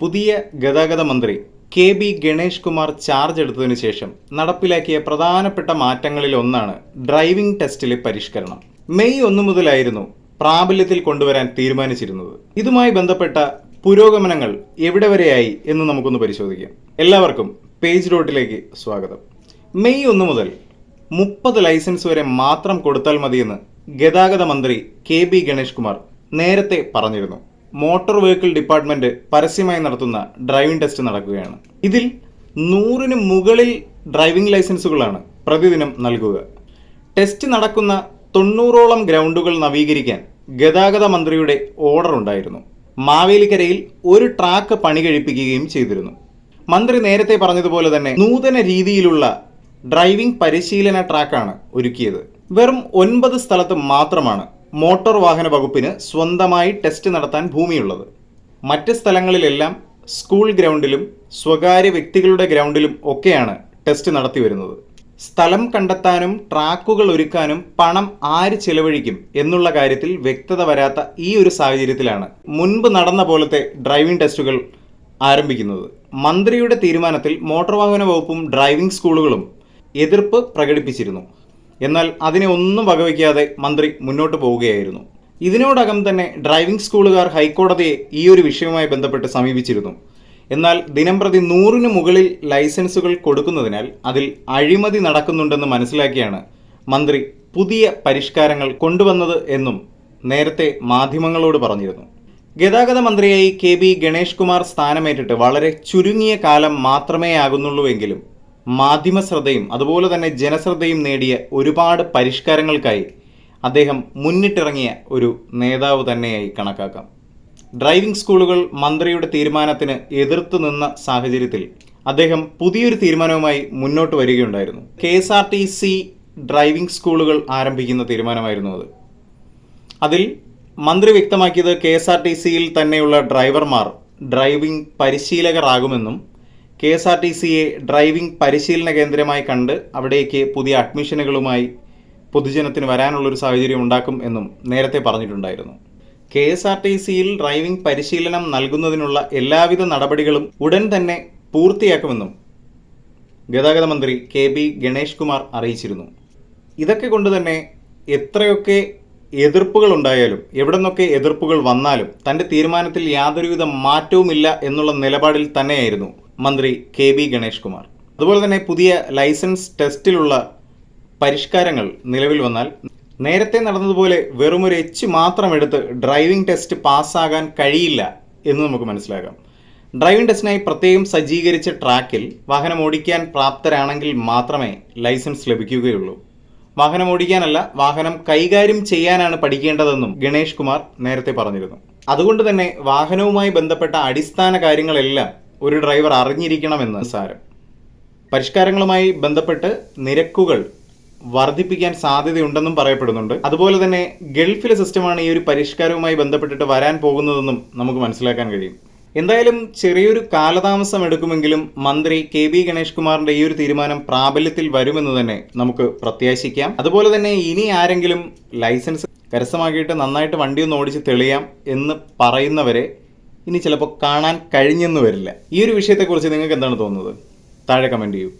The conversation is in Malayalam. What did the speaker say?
പുതിയ ഗതാഗത മന്ത്രി K B Ganesh Kumar charge എടുത്തതിനു ശേഷം നടപ്പിലാക്കിയ പ്രധാനപ്പെട്ട മാറ്റങ്ങളിൽ ഒന്നാണ് ഡ്രൈവിംഗ് ടെസ്റ്റിലെ പരിഷ്കരണം. മെയ് ഒന്ന് മുതലായിരുന്നു പ്രാബല്യത്തിൽ കൊണ്ടുവരാൻ തീരുമാനിച്ചിരുന്നത്. ഇതുമായി ബന്ധപ്പെട്ട പുരോഗമനങ്ങൾ എവിടെ വരെയായി എന്ന് നമുക്കൊന്ന് പരിശോധിക്കാം. എല്ലാവർക്കും പേജ് ഡോട്ടിലേക്ക് സ്വാഗതം. മെയ് ഒന്ന് മുതൽ മുപ്പത് ലൈസൻസ് വരെ മാത്രം കൊടുത്താൽ മതിയെന്ന് ഗതാഗത മന്ത്രി കെ ബി ഗണേഷ് കുമാർ നേരത്തെ പറഞ്ഞിരുന്നു. മോട്ടോർ വെഹിക്കിൾ ഡിപ്പാർട്ട്മെന്റ് പരസ്യമായി നടത്തുന്ന ഡ്രൈവിംഗ് ടെസ്റ്റ് നടക്കുകയാണ്. ഇതിൽ നൂറിന് മുകളിൽ ഡ്രൈവിംഗ് ലൈസൻസുകളാണ് പ്രതിദിനം നൽകുക. ടെസ്റ്റ് നടക്കുന്ന തൊണ്ണൂറോളം ഗ്രൗണ്ടുകൾ നവീകരിക്കാൻ ഗതാഗത മന്ത്രിയുടെ ഓർഡർ ഉണ്ടായിരുന്നു. മാവേലിക്കരയിൽ ഒരു ട്രാക്ക് പണി കഴിപ്പിക്കുകയും ചെയ്തിരുന്നു. മന്ത്രി നേരത്തെ പറഞ്ഞതുപോലെ തന്നെ നൂതന രീതിയിലുള്ള ഡ്രൈവിംഗ് പരിശീലന ട്രാക്കാണ് ഒരുക്കിയത്. വെറും ഒൻപത് സ്ഥലത്ത് മാത്രമാണ് മോട്ടോർ വാഹന വകുപ്പിന് സ്വന്തമായി ടെസ്റ്റ് നടത്താൻ ഭൂമിയുള്ളത്. മറ്റ് സ്ഥലങ്ങളിലെല്ലാം സ്കൂൾ ഗ്രൗണ്ടിലും സ്വകാര്യ വ്യക്തികളുടെ ഗ്രൗണ്ടിലും ഒക്കെയാണ് ടെസ്റ്റ് നടത്തി വരുന്നത്. സ്ഥലം കണ്ടെത്താനും ട്രാക്കുകൾ ഒരുക്കാനും പണം ആര് ചെലവഴിക്കും എന്നുള്ള കാര്യത്തിൽ വ്യക്തത വരാത്ത ഈ ഒരു സാഹചര്യത്തിലാണ് മുൻപ് നടന്ന പോലത്തെ ഡ്രൈവിംഗ് ടെസ്റ്റുകൾ ആരംഭിക്കുന്നത്. മന്ത്രിയുടെ തീരുമാനത്തിൽ മോട്ടോർ വാഹന വകുപ്പും ഡ്രൈവിംഗ് സ്കൂളുകളും എതിർപ്പ് പ്രകടിപ്പിച്ചിരുന്നു. എന്നാൽ അതിനെ ഒന്നും വകവയ്ക്കാതെ മന്ത്രി മുന്നോട്ട് പോവുകയായിരുന്നു. ഇതിനോടകം തന്നെ ഡ്രൈവിംഗ് സ്കൂളുകാർ ഹൈക്കോടതിയെ ഈ ഒരു വിഷയവുമായി ബന്ധപ്പെട്ട് സമീപിച്ചിരുന്നു. എന്നാൽ ദിനംപ്രതി നൂറിന് മുകളിൽ ലൈസൻസുകൾ കൊടുക്കുന്നതിനാൽ അതിൽ അഴിമതി നടക്കുന്നുണ്ടെന്ന് മനസ്സിലാക്കിയാണ് മന്ത്രി പുതിയ പരിഷ്കാരങ്ങൾ കൊണ്ടുവന്നത് എന്നും നേരത്തെ മാധ്യമങ്ങളോട് പറഞ്ഞിരുന്നു. ഗതാഗത മന്ത്രിയായി കെ ബി ഗണേഷ് കുമാർ സ്ഥാനമേറ്റിട്ട് വളരെ ചുരുങ്ങിയ കാലം മാത്രമേ ആകുന്നുള്ളൂവെങ്കിലും ശ്രദ്ധയും അതുപോലെ തന്നെ ജനശ്രദ്ധയും നേടിയ ഒരുപാട് പരിഷ്കാരങ്ങൾക്കായി അദ്ദേഹം മുന്നിട്ടിറങ്ങിയ ഒരു നേതാവ് തന്നെയായി കണക്കാക്കാം. ഡ്രൈവിംഗ് സ്കൂളുകൾ മന്ത്രിയുടെ തീരുമാനത്തിന് എതിർത്തു നിന്ന സാഹചര്യത്തിൽ അദ്ദേഹം പുതിയൊരു തീരുമാനവുമായി മുന്നോട്ട് വരികയുണ്ടായിരുന്നു. K S R T C driving സ്കൂളുകൾ ആരംഭിക്കുന്ന തീരുമാനമായിരുന്നു അത്. അതിൽ മന്ത്രി വ്യക്തമാക്കിയത് കെ എസ് ആർ ടി സിയിൽ തന്നെയുള്ള ഡ്രൈവർമാർ ഡ്രൈവിംഗ് പരിശീലകരാകുമെന്നും കെ എസ് ആർ ടി സിയെ ഡ്രൈവിംഗ് പരിശീലന കേന്ദ്രമായി കണ്ട് അവിടേക്ക് പുതിയ അഡ്മിഷനുകളുമായി പൊതുജനത്തിന് വരാനുള്ളൊരു സാഹചര്യം ഉണ്ടാക്കും എന്നും നേരത്തെ പറഞ്ഞിട്ടുണ്ടായിരുന്നു. കെ എസ് ആർ ടി സിയിൽ ഡ്രൈവിംഗ് പരിശീലനം നൽകുന്നതിനുള്ള എല്ലാവിധ നടപടികളും ഉടൻ തന്നെ പൂർത്തിയാക്കുമെന്നും ഗതാഗത മന്ത്രി കെ ബി ഗണേഷ് കുമാർ അറിയിച്ചിരുന്നു. ഇതൊക്കെ കൊണ്ട് തന്നെ എത്രയൊക്കെ എതിർപ്പുകൾ ഉണ്ടായാലും എവിടെ നിന്നൊക്കെ എതിർപ്പുകൾ വന്നാലും തന്റെ തീരുമാനത്തിൽ യാതൊരുവിധ മാറ്റവുമില്ല എന്നുള്ള നിലപാടിൽ തന്നെയായിരുന്നു മന്ത്രി കെ ബി ഗണേഷ് കുമാർ. അതുപോലെ തന്നെ പുതിയ ലൈസൻസ് ടെസ്റ്റിലുള്ള പരിഷ്കാരങ്ങൾ നിലവിൽ വന്നാൽ നേരത്തെ നടന്നതുപോലെ വെറുമൊരു എച്ച് മാത്രം എടുത്ത് ഡ്രൈവിംഗ് ടെസ്റ്റ് പാസ്സാകാൻ കഴിയില്ല എന്ന് നമുക്ക് മനസ്സിലാക്കാം. ഡ്രൈവിംഗ് ടെസ്റ്റിനായി പ്രത്യേകം സജ്ജീകരിച്ച ട്രാക്കിൽ വാഹനം ഓടിക്കാൻ പ്രാപ്തരാണെങ്കിൽ മാത്രമേ ലൈസൻസ് ലഭിക്കുകയുള്ളൂ. വാഹനം ഓടിക്കാനല്ല വാഹനം കൈകാര്യം ചെയ്യാനാണ് പഠിക്കേണ്ടതെന്നും ഗണേഷ് കുമാർ നേരത്തെ പറഞ്ഞിരുന്നു. അതുകൊണ്ട് തന്നെ വാഹനവുമായി ബന്ധപ്പെട്ട അടിസ്ഥാന കാര്യങ്ങളെല്ലാം ഒരു ഡ്രൈവർ അറിഞ്ഞിരിക്കണമെന്ന് സാരം. പരിഷ്കാരങ്ങളുമായി ബന്ധപ്പെട്ട് നിരക്കുകൾ വർദ്ധിപ്പിക്കാൻ സാധ്യതയുണ്ടെന്നും പറയപ്പെടുന്നുണ്ട്. അതുപോലെ തന്നെ ഗൾഫിലെ സിസ്റ്റമാണ് ഈ ഒരു പരിഷ്കാരവുമായി ബന്ധപ്പെട്ടിട്ട് വരാൻ പോകുന്നതെന്നും നമുക്ക് മനസ്സിലാക്കാൻ കഴിയും. എന്തായാലും ചെറിയൊരു കാലതാമസം എടുക്കുമെങ്കിലും മന്ത്രി കെ വി ഗണേഷ് കുമാറിന്റെ ഈ ഒരു തീരുമാനം പ്രാബല്യത്തിൽ വരുമെന്ന് തന്നെ നമുക്ക് പ്രത്യാശിക്കാം. അതുപോലെ തന്നെ ഇനി ആരെങ്കിലും ലൈസൻസ് കരസ്ഥമാക്കിയിട്ട് നന്നായിട്ട് വണ്ടി ഒന്ന് ഓടിച്ച് തെളിയാം എന്ന് പറയുന്നവരെ ഇനി ചിലപ്പോൾ കാണാൻ കഴിഞ്ഞെന്ന് വരില്ല. ഈ ഒരു വിഷയത്തെക്കുറിച്ച് നിങ്ങൾക്ക് എന്താണ് തോന്നുന്നത്? താഴെ കമന്റ് ചെയ്യൂ.